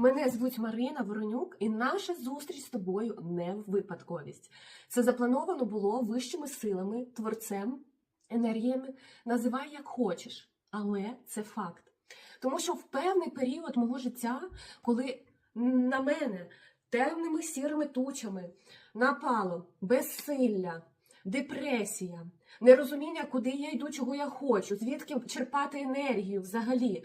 Мене звуть Марина Воронюк, і наша зустріч з тобою не випадковість. Це заплановано було вищими силами, творцем, енергіями. Називай як хочеш, але це факт. Тому що в певний період мого життя, коли на мене темними сірими тучами напало безсилля, депресія, нерозуміння, куди я йду, чого я хочу, звідки черпати енергію взагалі.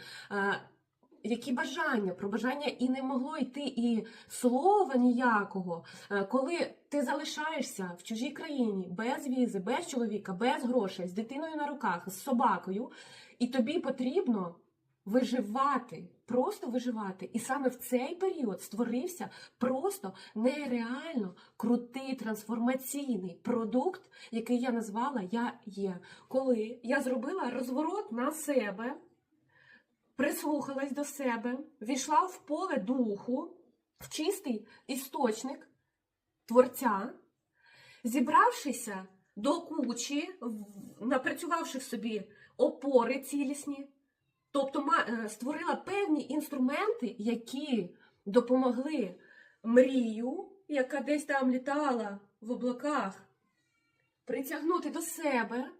Які бажання, про бажання і не могло йти, і слова ніякого. Е, Коли ти залишаєшся в чужій країні без візи, без чоловіка, без грошей, з дитиною на руках, з собакою, і тобі потрібно виживати, просто виживати. І саме в цей період створився просто нереально крутий трансформаційний продукт, який я назвала Я є. Коли я зробила розворот на себе, прислухалась до себе, війшла в поле духу, в чистий істочник творця, зібравшися до кучі, напрацювавши в собі опори цілісні, тобто е, створила певні інструменти, які допомогли мрію, яка десь там літала в облаках, притягнути до себе,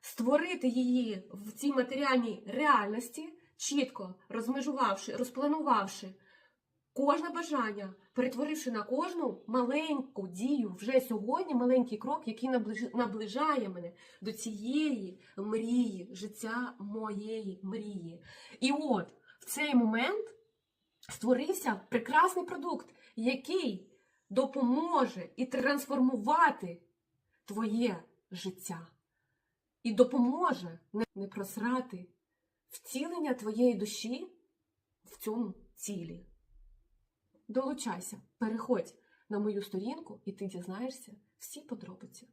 створити її в цій матеріальній реальності, чітко розмежувавши, розпланувавши кожне бажання, перетворивши на кожну маленьку дію вже сьогодні, маленький крок, який наближає мене до цієї мрії, життя моєї мрії. І от в цей момент створився прекрасний продукт, який допоможе і трансформувати твоє життя. І допоможе не- просрати втілення твоєї душі в цьому цілі. Долучайся, переходь на мою сторінку, і ти дізнаєшся всі подробиці.